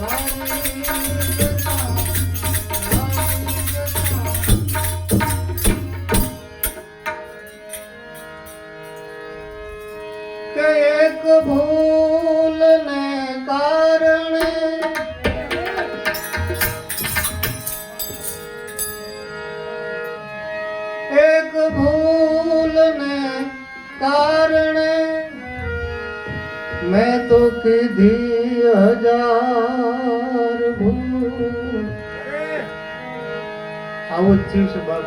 Bye. મેં તો કીધી હજાર ભૂલ આવું જ થયું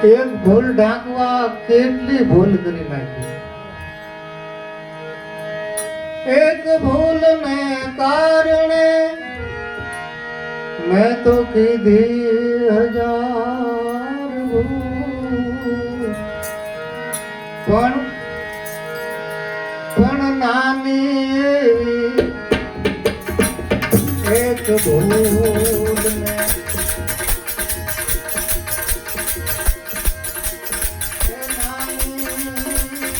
છે એક ભૂલ ઢાંકવા કેટલી ભૂલ કરી નાખી. એક ભૂલ ને કારણે મેં તો કીધી હજાર પણ નાની એક ભૂલ ને એ નાની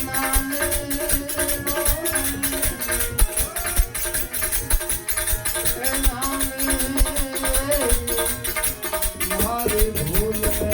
નાની એ નાની મારી ભૂલ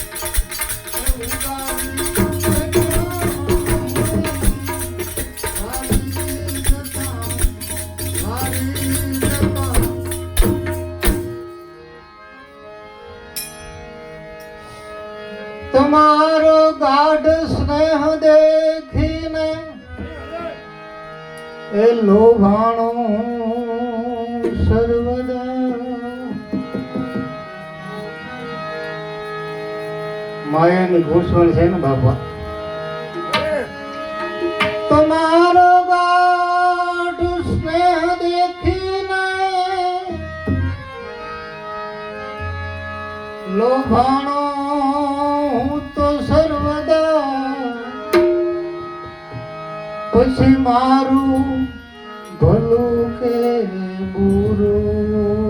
તમારો ગાઢ સ્નેહ દેખીને એ લોભાણો સર્વદા માયાની ઘૂસવણ છે ને બાપા? તમારો ગાઢ સ્નેહ દેખીને લોભાણો પછી મારું ભલું કે બુરું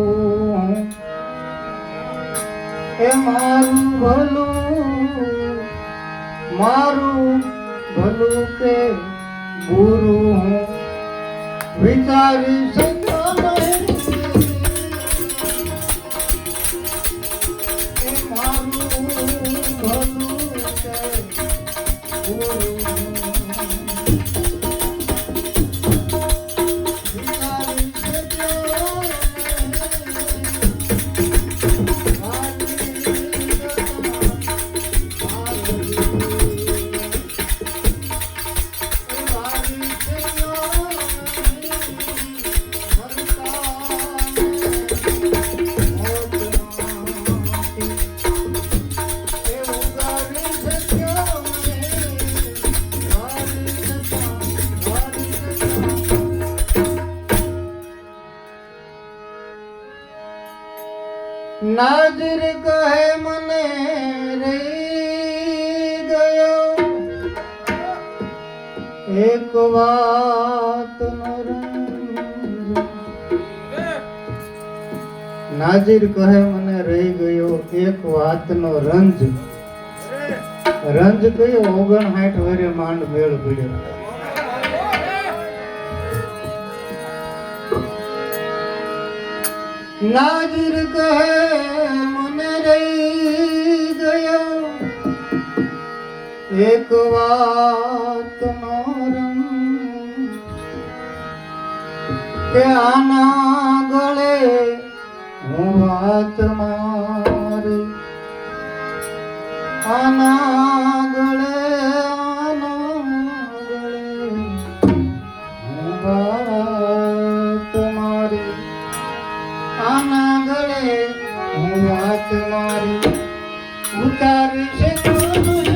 એ મારું ભલું મારું ભલું કે બુરું વિચારી શકતો મારું ભલું કે બુરું એક વાત નાજીર કહે, મને રહી ગયો એક વાતનો રંજ. રંજ કયો ઓગણસાઠ વરે માંડ મેળ પડ્યો. નાજીર કહે, મને રહી ગયો એક વાતનો કે આના ગળે હું વાત મારી. આના ગળે મારી. ઉતારશે તું